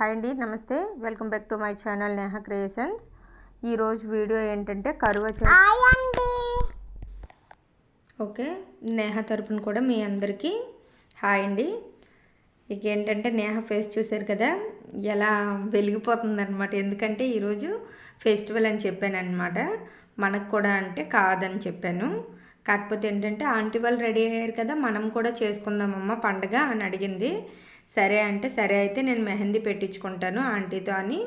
Hi అండి నమస్తే. Welcome back to my channel Neha creations. ఈరోజు వీడియో ఏంటంటే కరువ చే- హాయ్ అండి. ఓకే నేహ తరపున కూడా మీ అందరికీ హాయ్ అండి. ఇక ఏంటంటే నేహ ఫేస్ చూశారు కదా ఎలా వెలిగిపోతుంది అనమాట ఎందుకంటే ఈరోజు ఫెస్టివల్ అని చెప్పాను అనమాట మనకు కూడా అంటే కాదని చెప్పాను. కాకపోతే ఏంటంటే ఆంటీ వాళ్ళు రెడీ అయ్యారు కదా మనం కూడా చేసుకుందామమ్మ పండగ అని అడిగింది. సరే అంటే సరే అయితే నేను మెహందీ పెట్టించుకుంటాను ఆంటీతో అని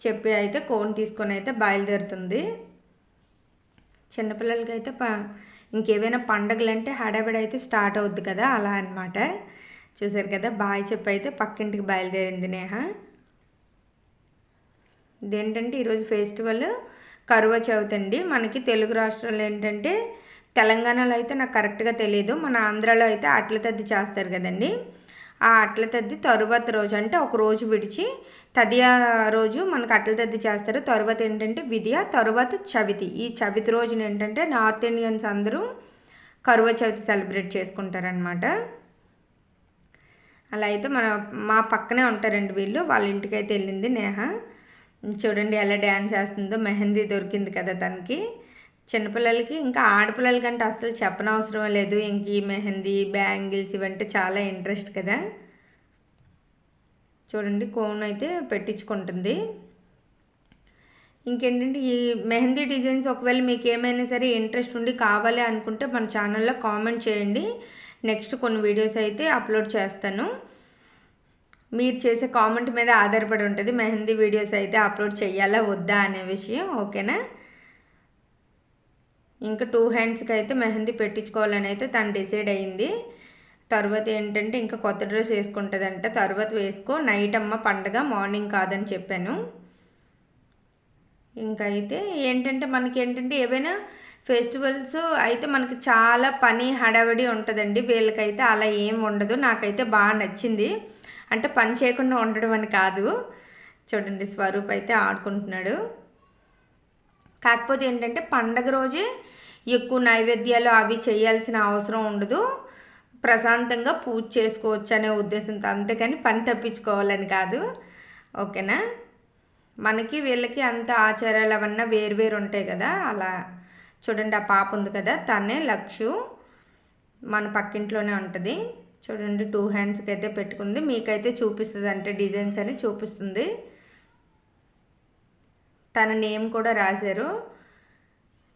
చెప్పి అయితే కోన్ తీసుకొని అయితే బయలుదేరుతుంది. చిన్నపిల్లలకి అయితే ప ఇంకేమైనా పండగలు అంటే హడావిడి అయితే స్టార్ట్ అవుద్ది కదా అలా అనమాట చూసారు కదా బాయ్ చెప్పి అయితే పక్కింటికి బయలుదేరింది నేహ. ఇదేంటంటే ఈరోజు ఫెస్టివల్ కరువ చవితి అండి. మనకి తెలుగు రాష్ట్రాలు ఏంటంటే తెలంగాణలో అయితే నాకు కరెక్ట్గా తెలియదు మన ఆంధ్రాలో అయితే అట్ల తద్ది చేస్తారు కదండి. ఆ అట్ల తద్ది తరువాత రోజు అంటే ఒక రోజు విడిచి తదియా రోజు మనకు అట్ల తద్ది చేస్తారు. తరువాత ఏంటంటే విద్య తరువాత చవితి. ఈ చవితి రోజున ఏంటంటే నార్త్ ఇండియన్స్ అందరూ కరువ చవితి సెలబ్రేట్ చేసుకుంటారనమాట అలా అయితే మన మా పక్కనే ఉంటారండి వీళ్ళు. వాళ్ళ ఇంటికి అయితే వెళ్ళింది నేహ. చూడండి ఎలా డ్యాన్స్ చేస్తుందో. మెహందీ దొరికింది కదా తనకి. చిన్నపిల్లలకి ఇంకా ఆడపిల్లలకంటే అసలు చెప్పనవసరం లేదు. ఇంక ఈ మెహందీ బ్యాంగిల్స్ ఇవంటే చాలా ఇంట్రెస్ట్ కదా. చూడండి కోన్ అయితే పెట్టించుకుంటుంది. ఇంకేంటంటే ఈ మెహందీ డిజైన్స్ ఒకవేళ మీకు ఏమైనా సరే ఇంట్రెస్ట్ ఉండి కావాలి అనుకుంటే మన ఛానల్లో కామెంట్ చేయండి. నెక్స్ట్ కొన్ని వీడియోస్ అయితే అప్లోడ్ చేస్తాను. మీరు చేసే కామెంట్ మీద ఆధారపడి ఉంటుంది. మెహందీ వీడియోస్ అయితే అప్లోడ్ చేయాలా వద్దా అనే విషయం ఓకేనా? ఇంకా టూ హ్యాండ్స్కి అయితే మెహందీ పెట్టించుకోవాలని అయితే తను డిసైడ్ అయింది. తర్వాత ఏంటంటే ఇంకా కొత్త డ్రెస్ వేసుకుంటుందంట. తర్వాత వేసుకో నైట్ అమ్మ పండగ మార్నింగ్ కాదని చెప్పాను. ఇంకా అయితే ఏంటంటే మనకి ఏంటంటే ఏవైనా ఫెస్టివల్స్ అయితే మనకి చాలా పని హడావిడి ఉంటుందండి. వీళ్ళకైతే అలా ఏం ఉండదు. నాకైతే బాగా నచ్చింది. అంటే పని చేయకుండా ఉండడం అని కాదు. చూడండి స్వరూప్ అయితే ఆడుకుంటున్నాడు. కాకపోతే ఏంటంటే పండగ రోజే ఎక్కువ నైవేద్యాలు అవి చేయాల్సిన అవసరం ఉండదు. ప్రశాంతంగా పూజ చేసుకోవచ్చు అనే ఉద్దేశంతో అంతేకాని పని తప్పించుకోవాలని కాదు. ఓకేనా? మనకి వీళ్ళకి అంత ఆచారాలు అవన్నీ వేరు వేరు ఉంటాయి కదా. అలా చూడండి ఆ పాప ఉంది కదా తనే లక్షు మన పక్కింట్లోనే ఉంటుంది. చూడండి టూ హ్యాండ్స్కి అయితే పెట్టుకుంది. మీకైతే చూపిస్తుంది అంటే డిజైన్స్ అని చూపిస్తుంది. తన నేమ్ కూడా రాశారు.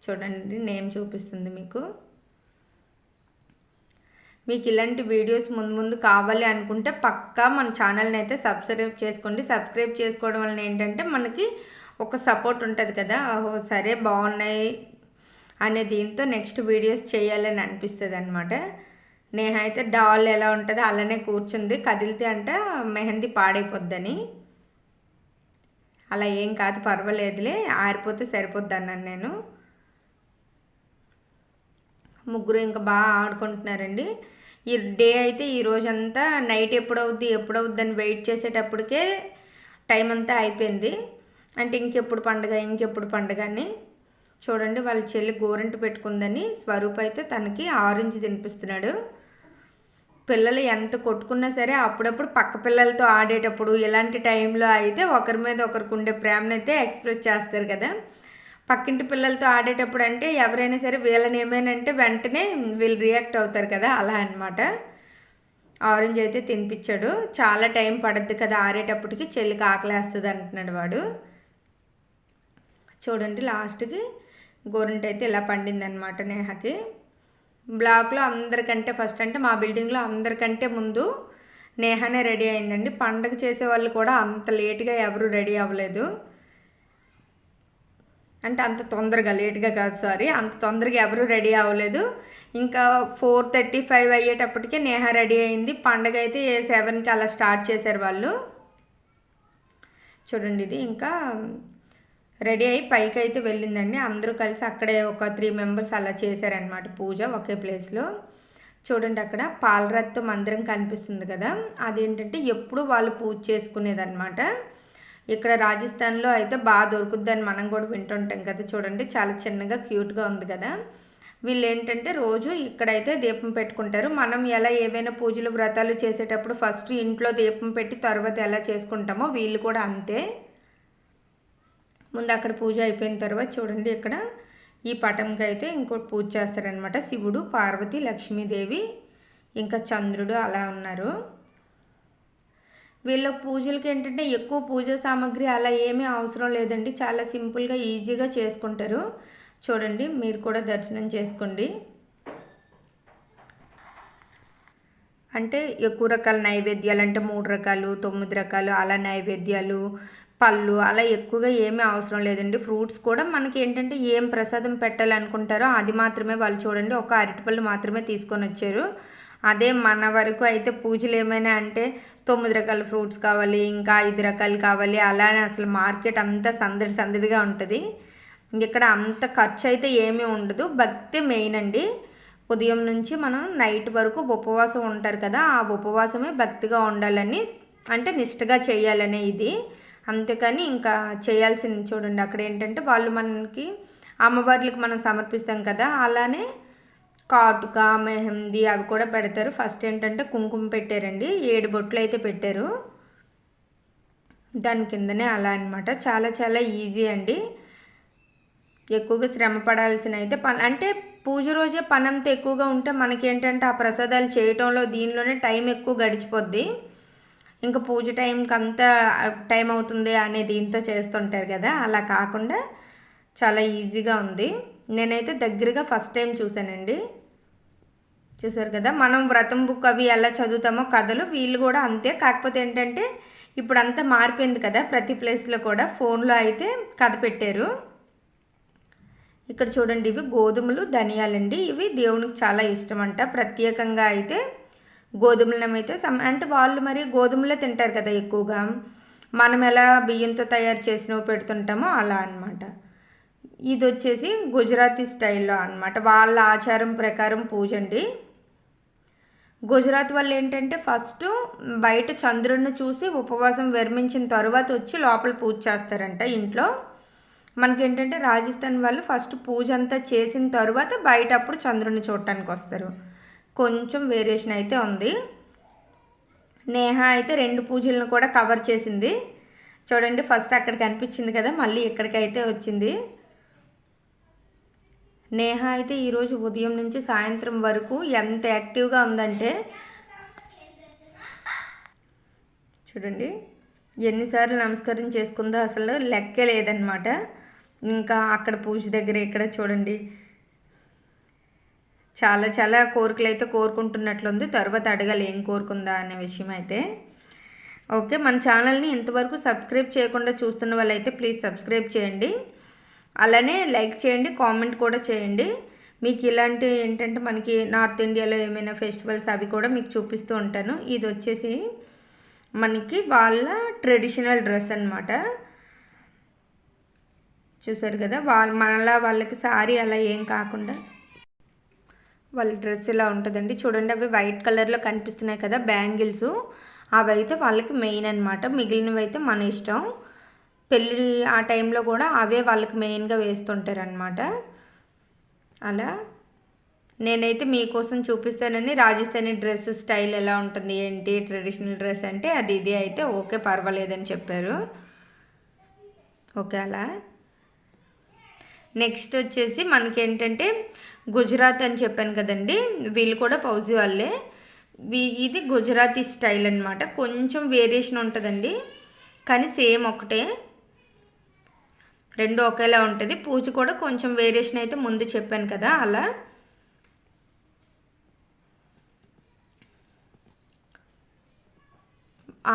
చూడండి నేమ్ చూపిస్తుంది మీకు. మీకు ఇలాంటి వీడియోస్ ముందు ముందు కావాలి అనుకుంటే పక్కా మన ఛానల్ని అయితే సబ్స్క్రైబ్ చేసుకోండి. సబ్స్క్రైబ్ చేసుకోవడం వలన ఏంటంటే మనకి ఒక సపోర్ట్ ఉంటుంది కదా. ఓహో సరే బాగున్నాయి అనే దీంతో నెక్స్ట్ వీడియోస్ చేయాలని అనిపిస్తుంది అనమాట నేహ అయితే డాల్ ఎలా ఉంటుందో అలానే కూర్చుంది. కదిలితే అంటే మెహందీ పాడైపోద్దని. అలా ఏం కాదు పర్వాలేదులే ఆరిపోతే సరిపోద్ది అన్నాను నేను. ముగ్గురు ఇంకా బాగా ఆడుకుంటున్నారండి. ఈ డే అయితే ఈ రోజంతా నైట్ ఎప్పుడవుద్ది ఎప్పుడవుద్ది అని వెయిట్ చేసేటప్పటికే టైం అంతా అయిపోయింది. అంటే ఇంకెప్పుడు పండగ ఇంకెప్పుడు పండగ అని. చూడండి వాళ్ళ చెల్లి గోరంట పెట్టుకుందని స్వరూప్ అయితే తనకి ఆరెంజ్ తినిపిస్తున్నాడు. పిల్లలు ఎంత కొట్టుకున్నా సరే అప్పుడప్పుడు పక్క పిల్లలతో ఆడేటప్పుడు ఇలాంటి టైంలో అయితే ఒకరి మీద ఒకరికి ఉండే ప్రేమనైతే అయితే ఎక్స్ప్రెస్ చేస్తారు కదా. పక్కింటి పిల్లలతో ఆడేటప్పుడు అంటే ఎవరైనా సరే వీళ్ళని ఏమైనా వెంటనే వీళ్ళు రియాక్ట్ అవుతారు కదా అలా అనమాట ఆరెంజ్ అయితే తినిపించాడు. చాలా టైం పడద్దు కదా ఆడేటప్పటికి చెల్లికి ఆకలేస్తుంది అంటున్నాడు వాడు. చూడండి లాస్ట్కి గోరంట అయితే ఇలా పండిందనమాట నేహకి. బ్లాక్లో అందరికంటే ఫస్ట్ అంటే మా బిల్డింగ్లో అందరికంటే ముందు నేహనే రెడీ అయిందండి. పండగ చేసే వాళ్ళు కూడా అంత లేట్గా ఎవరు రెడీ అవ్వలేదు. అంటే అంత తొందరగా లేట్గా కాదు సారీ. అంత తొందరగా ఎవరు రెడీ అవ్వలేదు. ఇంకా ఫోర్ థర్టీ ఫైవ్ అయ్యేటప్పటికే నేహ రెడీ అయింది. పండగ అయితే ఏ సెవెన్కి అలా స్టార్ట్ చేశారు వాళ్ళు. చూడండి ఇది ఇంకా రెడీ అయ్యి పైకి అయితే వెళ్ళిందండి. అందరూ కలిసి అక్కడే ఒక త్రీ మెంబర్స్ అలా చేశారనమాట పూజ ఒకే ప్లేస్లో. చూడండి అక్కడ పాలరత్వ మందిరం కనిపిస్తుంది కదా. అదేంటంటే ఎప్పుడు వాళ్ళు పూజ చేసుకునేదన్నమాట. ఇక్కడ రాజస్థాన్లో అయితే బాగా దొరుకుద్దని మనం కూడా వింటుంటాం కదా చూడండి. చాలా చిన్నగా క్యూట్గా ఉంది కదా. వీళ్ళు ఏంటంటే రోజు ఇక్కడైతే దీపం పెట్టుకుంటారు. మనం ఎలా ఏవైనా పూజలు వ్రతాలు చేసేటప్పుడు ఫస్ట్ ఇంట్లో దీపం పెట్టి తర్వాత ఎలా చేసుకుంటామో వీళ్ళు కూడా అంతే. ముందు అక్కడ పూజ అయిపోయిన తర్వాత చూడండి ఇక్కడ ఈ పటంకి అయితే ఇంకోటి పూజ చేస్తారనమాట శివుడు పార్వతి లక్ష్మీదేవి ఇంకా చంద్రుడు అలా ఉన్నారు. వీళ్ళ పూజలకి ఏంటంటే ఎక్కువ పూజ సామాగ్రి అలా ఏమీ అవసరం లేదండి. చాలా సింపుల్గా ఈజీగా చేసుకుంటారు. చూడండి మీరు కూడా దర్శనం చేసుకోండి. అంటే ఎక్కువ రకాల నైవేద్యాలు అంటే మూడు రకాలు తొమ్మిది రకాలు అలా నైవేద్యాలు పళ్ళు అలా ఎక్కువగా ఏమీ అవసరం లేదండి. ఫ్రూట్స్ కూడా మనకి ఏంటంటే ఏం ప్రసాదం పెట్టాలనుకుంటారో అది మాత్రమే వాళ్ళు చూడండి. ఒక అరటిపళ్ళు మాత్రమే తీసుకొని వచ్చారు. అదే మన వరకు అయితే పూజలు ఏమైనా అంటే తొమ్మిది రకాల ఫ్రూట్స్ కావాలి ఇంకా ఐదు రకాలు కావాలి. అలానే అసలు మార్కెట్ అంతా సందడి సందడిగా ఉంటుంది. ఇక్కడ అంత ఖర్చు అయితే ఏమీ ఉండదు. భక్తి మెయిన్ అండి. ఉదయం నుంచి మనం నైట్ వరకు ఉపవాసం ఉంటారు కదా ఆ ఉపవాసమే భక్తిగా ఉండాలని అంటే నిష్టగా చేయాలనే ఇది. అంతేకాని ఇంకా చేయాల్సింది చూడండి అక్కడ ఏంటంటే వాళ్ళు మనకి అమ్మవార్లకు మనం సమర్పిస్తాం కదా అలానే కాటుక మెహందీ అవి కూడా పెడతారు. ఫస్ట్ ఏంటంటే కుంకుమ పెట్టారండి. ఏడు బొట్లు అయితే పెట్టారు. దాని కిందనే అలా అనమాట చాలా చాలా ఈజీ అండి. ఎక్కువగా శ్రమ పడాల్సిన అయితే పని అంటే పూజ రోజే పని ఎక్కువగా ఉంటే మనకేంటంటే ఆ ప్రసాదాలు చేయటంలో దీనిలోనే టైం ఎక్కువ గడిచిపోద్ది. ఇంకా పూజ టైంకి అంతా టైం అవుతుంది అనే దీంతో చేస్తుంటారు కదా. అలా కాకుండా చాలా ఈజీగా ఉంది. నేనైతే దగ్గరగా ఫస్ట్ టైం చూశానండి. చూసారు కదా మనం వ్రతం బుక్ అవి ఎలా చదువుతామో కథలు వీళ్ళు కూడా అంతే. కాకపోతే ఏంటంటే ఇప్పుడు అంతా మారిపోయింది కదా ప్రతి ప్లేస్లో కూడా ఫోన్లో అయితే కథ పెట్టారు. ఇక్కడ చూడండి ఇవి గోధుమలు ధనియాలండి. ఇవి దేవునికి చాలా ఇష్టం అంట ప్రత్యేకంగా అయితే గోధుమలను అయితే అంటే వాళ్ళు మరి గోధుమలే తింటారు కదా ఎక్కువగా. మనం ఎలా బియ్యంతో తయారు చేసినవి పెడుతుంటామో అలా అనమాట ఇది వచ్చేసి గుజరాతీ స్టైల్లో అనమాట వాళ్ళ ఆచారం ప్రకారం పూజ అండి. గుజరాత్ వాళ్ళు ఏంటంటే ఫస్ట్ బయట చంద్రుడిని చూసి ఉపవాసం విరమించిన తర్వాత వచ్చి లోపల పూజ చేస్తారంట ఇంట్లో. మనకేంటంటే రాజస్థాన్ వాళ్ళు ఫస్ట్ పూజ అంతా చేసిన తర్వాత బయట అప్పుడు చంద్రుడిని చూడటానికి వస్తారు. కొంచెం వేరియేషన్ అయితే ఉంది. నేహ అయితే రెండు పూజలను కూడా కవర్ చేసింది. చూడండి ఫస్ట్ అక్కడ కనిపించింది కదా మళ్ళీ ఇక్కడికైతే వచ్చింది. నేహ అయితే ఈరోజు ఉదయం నుంచి సాయంత్రం వరకు ఎంత యాక్టివ్గా ఉందంటే చూడండి ఎన్నిసార్లు నమస్కారం చేసుకుందో అసలు లెక్కే లేదనమాట ఇంకా అక్కడ పూజ దగ్గర ఇక్కడ చూడండి. చాలా చాలా కోరికలు అయితే కోరుకుంటున్నట్లుంది. తర్వాత అడగాలి ఏం కోరుకుందా అనే విషయం అయితే. ఓకే మన ఛానల్ని ఇంతవరకు సబ్స్క్రైబ్ చేయకుండా చూస్తున్న వాళ్ళైతే ప్లీజ్ సబ్స్క్రైబ్ చేయండి. అలానే లైక్ చేయండి కామెంట్ కూడా చేయండి. మీకు ఇలాంటి ఏంటంటే మనకి నార్త్ ఇండియాలో ఏమైనా ఫెస్టివల్స్ అవి కూడా మీకు చూపిస్తూ ఉంటాను. ఇది వచ్చేసి మనకి వాళ్ళ ట్రెడిషనల్ డ్రెస్ అనమాట చూసారు కదా వాళ్ళ మనలా వాళ్ళకి సారీ అలా ఏం కాకుండా. వాళ్ళ డ్రెస్ ఇలా ఉంటుందండి. చూడండి అవి వైట్ కలర్లో కనిపిస్తున్నాయి కదా బ్యాంగిల్స్. అవి అయితే వాళ్ళకి మెయిన్ అనమాట మిగిలినవి అయితే మన ఇష్టం. పెళ్ళి ఆ టైంలో కూడా అవే వాళ్ళకి మెయిన్గా వేస్తుంటారనమాట అలా నేనైతే మీకోసం చూపిస్తానని రాజస్థానీ డ్రెస్ స్టైల్ ఎలా ఉంటుంది ఏంటి ట్రెడిషనల్ డ్రెస్ అంటే అది ఇది అయితే ఓకే పర్వాలేదని చెప్పారు. ఓకే అలా. నెక్స్ట్ వచ్చేసి మనకేంటంటే గుజరాత్ అని చెప్పాను కదండి వీళ్ళు కూడా పౌజీ వాళ్ళే. ఇది గుజరాతీ స్టైల్ అనమాట కొంచెం వేరియేషన్ ఉంటుందండి కానీ సేమ్ ఒకటే రెండు ఒకేలా ఉంటుంది. పూజ కూడా కొంచెం వేరియేషన్ అయితే ముందు చెప్పాను కదా అలా.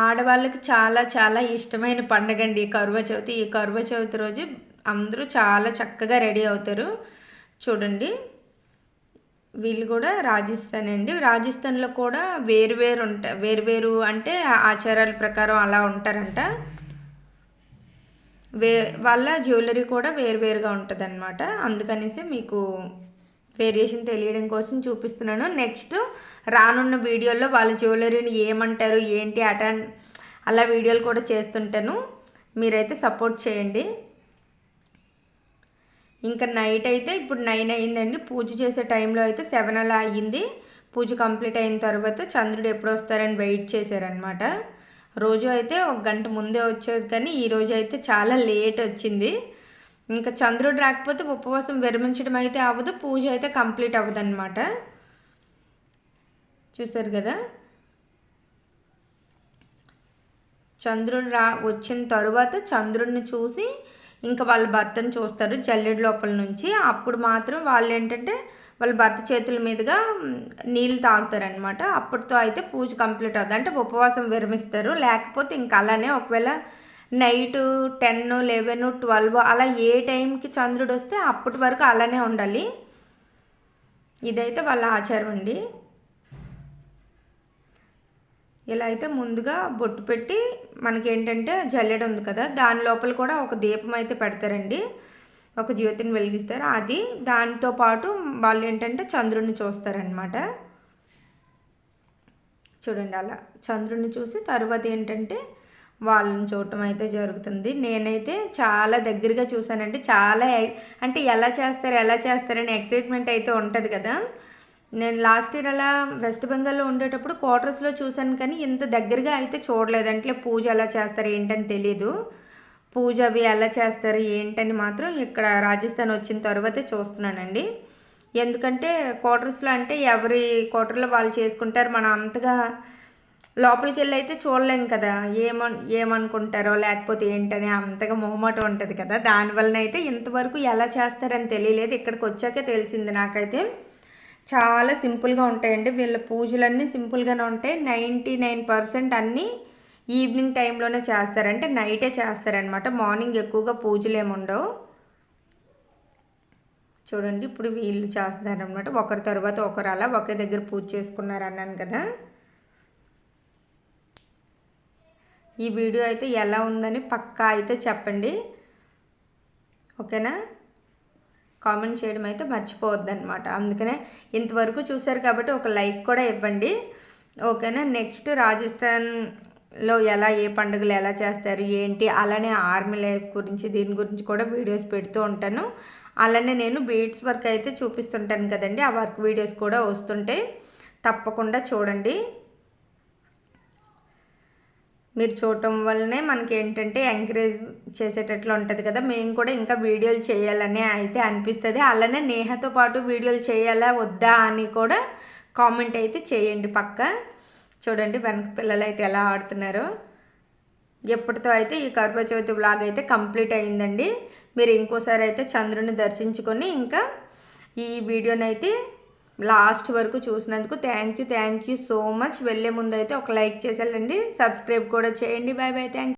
ఆడవాళ్ళకి చాలా చాలా ఇష్టమైన పండుగ అండి ఈ కరువ చవితి. ఈ కరువ చవితి రోజు అందరూ చాలా చక్కగా రెడీ అవుతారు. చూడండి. వీళ్ళు కూడా రాజస్థాన్ అండి. రాజస్థాన్లో కూడా వేరు వేరు ఉంటా వేరు వేరు అంటే ఆచారాల ప్రకారం అలా ఉంటారంట. వే వాళ్ళ జ్యువెలరీ కూడా వేరువేరుగా ఉంటుంది అనమాట అందుకనేసి మీకు వేరియేషన్ తెలియడం కోసం చూపిస్తున్నాను. నెక్స్ట్ రానున్న వీడియోలో వాళ్ళ జ్యువెలరీని ఏమంటారు ఏంటి అట అలా వీడియోలు కూడా చేస్తుంటాను. మీరైతే సపోర్ట్ చేయండి. ఇంకా నైట్ అయితే ఇప్పుడు నైన్ అయ్యిందండి పూజ చేసే టైంలో అయితే సెవెన్ అలా అయ్యింది పూజ కంప్లీట్ అయిన తర్వాత చంద్రుడు ఎప్పుడు వస్తారని వెయిట్ చేశారనమాట రోజు అయితే ఒక గంట ముందే వచ్చేది కానీ ఈరోజు అయితే చాలా లేట్ వచ్చింది. ఇంకా చంద్రుడు రాకపోతే ఉపవాసం విరమించడం అయితే అవ్వదు పూజ అయితే కంప్లీట్ అవ్వదు అనమాట చూసారు కదా? చంద్రుడు రా వచ్చిన తరువాత చంద్రుడిని చూసి ఇంకా వాళ్ళ భర్తను చూస్తారు జల్లెడు లోపల నుంచి. అప్పుడు మాత్రం వాళ్ళు ఏంటంటే వాళ్ళ భర్త చేతుల మీదుగా నీళ్ళు తాగుతారనమాట అప్పటితో అయితే పూజ కంప్లీట్ అవుతుంది అంటే ఉపవాసం విరమిస్తారు. లేకపోతే ఇంకా అలానే ఒకవేళ నైట్ టెన్ లెవెన్ ట్వెల్వ్ అలా ఏ టైంకి చంద్రుడు వస్తే అప్పటి వరకు అలానే ఉండాలి. ఇదైతే వాళ్ళ ఆచారం అండి. ఇలా అయితే ముందుగా బొట్టు పెట్టి మనకి ఏంటంటే జల్లెడ ఉంది కదా దాని లోపల కూడా ఒక దీపం అయితే పెడతారండి. ఒక జ్యోతిని వెలిగిస్తారు. అది దాంతో పాటు వాళ్ళు ఏంటంటే చంద్రుడిని చూస్తారనమాట చూడండి అలా. చంద్రుడిని చూసి తర్వాత ఏంటంటే వాళ్ళని చూడటం అయితే జరుగుతుంది. నేనైతే చాలా దగ్గరగా చూశానండి. చాలా అంటే ఎలా చేస్తారు ఎలా చేస్తారని ఎక్సైట్మెంట్ అయితే ఉంటుంది కదా. నేను లాస్ట్ ఇయర్ అలా వెస్ట్ బెంగాల్లో ఉండేటప్పుడు క్వార్టర్స్లో చూశాను కానీ ఇంత దగ్గరగా అయితే చూడలేదు. అంటే పూజ ఎలా చేస్తారు ఏంటని తెలీదు. పూజ అవి ఎలా చేస్తారు ఏంటని మాత్రం ఇక్కడ రాజస్థాన్ వచ్చిన తర్వాతే చూస్తున్నానండి. ఎందుకంటే క్వార్టర్స్లో అంటే ఎవరి క్వార్టర్లో వాళ్ళు చేసుకుంటారు మనం అంతగా లోపలికి వెళ్ళి అయితే చూడలేం కదా. ఏమన్ ఏమనుకుంటారో లేకపోతే ఏంటని అంతగా మొహమాట ఉంటుంది కదా. దానివల్ల అయితే ఇంతవరకు ఎలా చేస్తారని తెలియలేదు. ఇక్కడికి వచ్చాకే తెలిసింది నాకైతే. చాలా సింపుల్గా ఉంటాయండి. వీళ్ళ పూజలన్నీ సింపుల్గానే ఉంటాయి. నైంటీ నైన్ పర్సెంట్ అన్నీ ఈవినింగ్ టైంలోనే చేస్తారంటే నైటే చేస్తారనమాట మార్నింగ్ ఎక్కువగా పూజలు ఏమి ఉండవు చూడండి ఇప్పుడు వీళ్ళు చేస్తున్నారనమాట ఒకరి తర్వాత ఒకరు అలా ఒకే దగ్గర పూజ చేసుకున్నారు అన్నాను కదా. ఈ వీడియో అయితే ఎలా ఉందని పక్కా అయితే చెప్పండి. ఓకేనా? కామెంట్ చేయడం అయితే మర్చిపోవద్దు అనమాట అందుకనే ఇంతవరకు చూశారు కాబట్టి ఒక లైక్ కూడా ఇవ్వండి. ఓకేనా? నెక్స్ట్ రాజస్థాన్ లో ఎలా ఏ పండుగలు ఎలా చేస్తారు ఏంటి? అలానే ఆర్మీ లైఫ్ గురించి దీని గురించి కూడా వీడియోస్ పెడుతూ ఉంటాను. అలానే నేను బీడ్స్ వర్క్ అయితే చూపిస్తుంటాను కదండి. ఆ వర్క్ వీడియోస్ కూడా వస్తుంటాయి తప్పకుండా చూడండి. మీరు చూడటం వల్లనే మనకి ఏంటంటే ఎంకరేజ్ చేసేటట్లు ఉంటుంది కదా. మేము కూడా ఇంకా వీడియోలు చేయాలని అయితే అనిపిస్తుంది. అలానే నేహతో పాటు వీడియోలు చేయాలా వద్దా అని కూడా కామెంట్ అయితే చేయండి పక్కా. చూడండి వెనక పిల్లలు అయితే ఎలా ఆడుతున్నారో. ఎప్పటితో అయితే ఈ కర్పచవితి బ్లాగ్ అయితే కంప్లీట్ అయిందండి. మీరు ఇంకోసారి అయితే చంద్రుని దర్శించుకొని ఇంకా ఈ వీడియోని అయితే లాస్ట్ వరకు చూసినందుకు thank you thank you so much. వెళ్ళే ముందు అయితే ఒక లైక్ చేసేయాలండి సబ్స్క్రైబ్ కూడా చేయండి. Bye bye thank